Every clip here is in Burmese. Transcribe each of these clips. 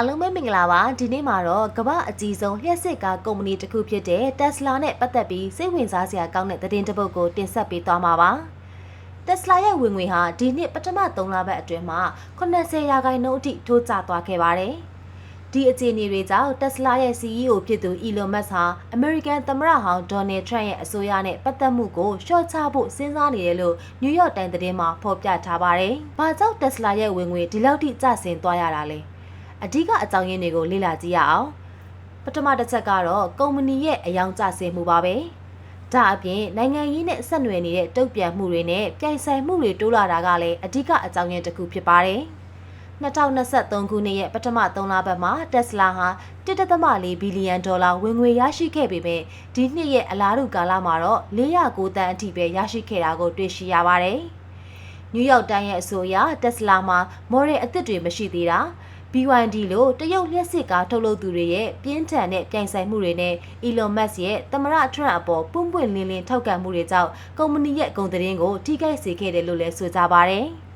အားလုံးပဲမင်္ဂလာပါဒီနေ့မှာတော့ကမ္ဘာအကြီးဆုံးလျှက်စစ်ကားကုမ္ပဏီတစ်ခုဖြစ်တဲ့ Tesla နဲ့ပတ်သက်ပြီးစိတ်ဝင်စားစရာကောင်းတဲ့သတင်းတစ်ပုဒ်ကိုတင်ဆက်ပေးသွားမှာပါ Tesla ရဲ့ဝင်ငွေဟာဒီနှစ်ပထမ3လပတ်အတွင်းမှာ80ရာခိုင်နှုန်းအထိထိုးကျသွားခဲ့ပါတယ်ဒီအခြေအနေတွေကြောင့် Tesla ရဲ့ CEO ဖြစ်သူ Elon Musk ဟာ American သမ္မတဟောင်း Donald Trump ရဲ့အစိုးရနဲ့ပတ်သက်မှုကိုရှော့ချဖို့စဉ်းစားနေတယ်လို့ New York Times သတင်းမှာဖော်ပြထားပါတယ်။ဘာကြောင့် Tesla ရဲ့ဝင်ငွေဒီလောက်ထိကျဆင်းသွားရတာလဲ။ အဓိကအကြောင်းရင်းတွေကိုလေ့လာကြည့်ရအောင်။ပထမတစ်ချက်ကတော့ကုမ္ပဏီရဲ့အယောင်ကျဆင်းမှုပါပဲ။ဒါအပြင်နိုင်ငံရေးနဲ့ဆက်နွယ်နေတဲ့တုံ့ပြန်မှုတွေနဲ့ပြိုင်ဆိုင်မှုတွေတိုးလာတာကလည်းအဓိကအကြောင်းရင်းတစ်ခုဖြစ်ပါတယ်။2023ခုနှစ်ရဲ့ပထမ3လပတ်မှာ Tesla ဟာ1.4ဘီလီယံဒေါ်လာဝင်ငွေရရှိခဲ့ပေမဲ့ဒီနှစ်ရဲ့အလားတူကာလမှာတော့409တန်းအထိပဲရရှိခဲ့တာကိုတွေ့ရှိရပါတယ်။ New York Times ရဲ့အဆိုအရ Tesla မှာ model အသစ်တွေမရှိသေးတာ BYD လို့တရုတ်လျှက်စစ်ကားထုတ်လုပ်သူတွေရဲ့ပြင်းထန်တဲ့ပြိုင်ဆိုင်မှုတွေနဲ့ Elon Musk ရဲ့သမရ Trump အပေါ်ပွန့်ပွန့်လင်းလင်းထောက်ခံမှုတွေကြောင့်ကုမ္ပဏီရဲ့ဂုဏ်သတင်းကိုထိခိုက်စေခဲ့တယ်လို့လည်းဆိုကြပါတယ်။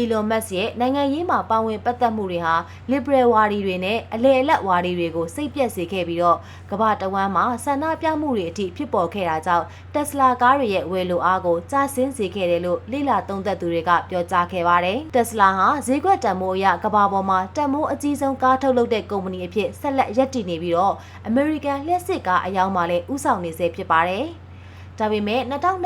Elon Musk ရဲ့နိုင်ငံရေးမှာပါဝင်ပတ်သက်မှုတွေဟာ liberal ဝါဒီတွေနဲ့အလယ်အလတ်ဝါဒီတွေကိုစိတ်ပြက်စေခဲ့ပြီးတော့ကမ္ဘာတဝန်းမှာဆန္ဒပြမှုတွေအထိဖြစ်ပေါ်ခဲ့တာကြောင့် Tesla ကားတွေရဲ့ဝယ်လိုအားကိုကျဆင်းစေခဲ့တယ်လို့လိလာသုံးသပ်သူတွေကပြောကြားခဲ့ပါတယ်။ Tesla ဟာဈေးကွက်တန်ဖိုးအရကမ္ဘာပေါ်မှာတန်ဖိုးအကြီးဆုံးကားထုတ်လုပ်တဲ့ကုမ္ပဏီအဖြစ်ဆက်လက်ရပ်တည်နေပြီးတော့ American လျှက်စစ်ကားအယောင်မှာလည်းဥဆောင်နေစေဖြစ်ပါတယ်။ ဒါပေမဲ့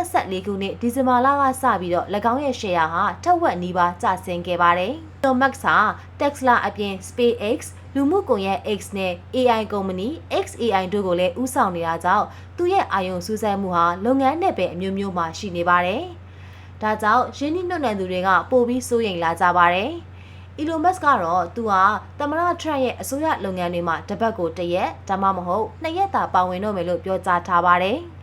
2024ခုနှစ်ဒီဇင်ဘာလကစပြီးတော့၎င်းရဲ့ share ဟာထက်ဝက်နီးပါးကျဆင်းခဲ့ပါတယ်။ Elon Musk ဟာ Tesla အပြင် SpaceX လူမှုကွန်ရက် X နဲ့ AI ကုမ္ပဏီ XAI တို့ကိုလည်းဦးဆောင်နေတာကြောင့်သူ့ရဲ့အာရုံစူးစိုက်မှုဟာလုပ်ငန်းနယ်ပယ်အမျိုးမျိုးမှာရှိနေပါတယ်။ဒါကြောင့်ရင်းနှီးမြှုပ်နှံသူတွေကပိုပြီးစိုးရိမ်လာကြပါတယ်။ Elon Musk ကတော့သူဟာသမရ Trump ရဲ့အစိုးရလုပ်ငန်းတွေမှာတပတ်ကိုတစ်ရက်ဒါမှမဟုတ်နှစ်ရက်သာပါဝင်တော့မယ်လို့ပြောကြားထားပါတယ်။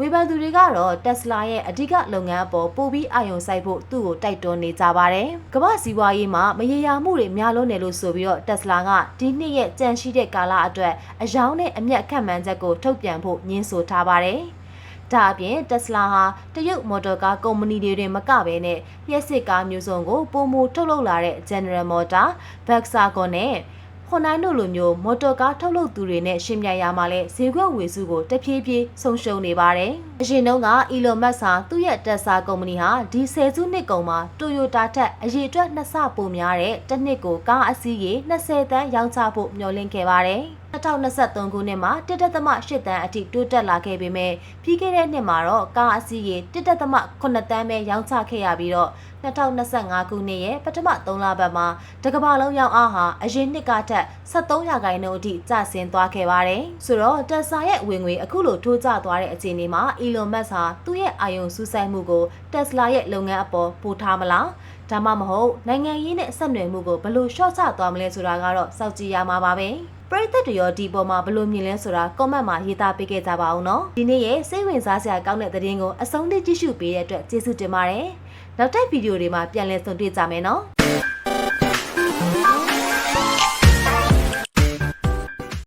ဝေဖန်သူတွေကတော့ Tesla ရဲ့အဓိကလုပ်ငန်းအပေါ်ပိုပြီးအာရုံစိုက်ဖို့သူ့ကိုတိုက်တွန်းနေကြပါတယ်။ကမ္ဘာစီးပွားရေးမှာမရေရာမှုတွေများလွန်းတယ်လို့ဆိုပြီးတော့ Tesla ကဒီနှစ်ရဲ့ကြန့်ရှိတဲ့ကာလအတွက်အယောင်နဲ့အမျက်ခန့်မှန်းချက်ကိုထုတ်ပြန်ဖို့ညှင်းဆိုထားပါတယ်။ဒါအပြင် Tesla ဟာတရုတ်မော်တော်ကားကုမ္ပဏီတွေတွင်မကဘဲနဲ့လျှက်စစ်ကားမျိုးစုံကိုပုံမူထုတ်လုပ်လာတဲ့ General Motor, Volkswagen နဲ့ ဟွန်ဒိုင်းတို့လိုမျိုးမော်တော်ကားထုတ်လုပ်သူတွေနဲ့ရှင်ပြိုင်ရမှာလဲဈေးကွက်ဝေစုကိုတဖြည်းဖြည်းဆုံးရှုံးနေပါတယ်။ အရင်တုန်းက Elon Musk ဟာသူ့ရဲ့ Tesla ကုမ္ပဏီဟာဒီဆယ်စုနှစ်ကုန်မှာ Toyota ထက်အရေအတွက်နှစ်ဆပိုများတဲ့တစ်နှစ်ကိုကားအစီးရေ20တန်းရောင်းချဖို့မျှော်လင့်ခဲ့ပါတယ်။2023ခုနှစ်မှာ1.8တန်းအထိတိုးတက်လာခဲ့ပေမဲ့ပြီးခဲ့တဲ့နှစ်မှာတော့ကားအစီးရေ1.8တန်းပဲရောင်းချခဲ့ရပြီးတော့2025ခုနှစ်ရဲ့ပထမ3လပတ်မှာတကမ္ဘာလုံးရောင်းအားဟာအရင်နှစ်ကထက်73ရာခိုင်နှုန်းအထိကျဆင်းသွားခဲ့ပါတယ်။ဆိုတော့ Tesla ရဲ့ဝင်ငွေအခုလိုထိုးကျသွားတဲ့အခြေအနေမှာ Elon Musk ဟာသူ့ရဲ့အာရုံစူးစိုက်မှုကို Tesla ရဲ့လုပ်ငန်းအပေါ်ပို့ထားမလား။ဒါမှမဟုတ်နိုင်ငံရေးနဲ့ဆက်နွယ်မှုကိုဘယ်လိုရှော့ချသွားမလဲဆိုတာကတော့စောင့်ကြည့်ရမှာပါပဲ။ပရိသတ်တွေရောဒီပေါ်မှာဘလို့မြင်လဲဆိုတာ comment မှာရေးသားပေးခဲ့ကြပါအောင်နော်ဒီနေ့ရဲ့စိတ်ဝင်စားစရာကောင်းတဲ့သတင်းကိုအဆုံးထိကြည့်ရှုပေးတဲ့အတွက်ကျေးဇူးတင်ပါတယ်နောက်ထပ်ဗီဒီယိုတွေမှာပြန်လည်ဆုံတွေ့ကြမယ်နော်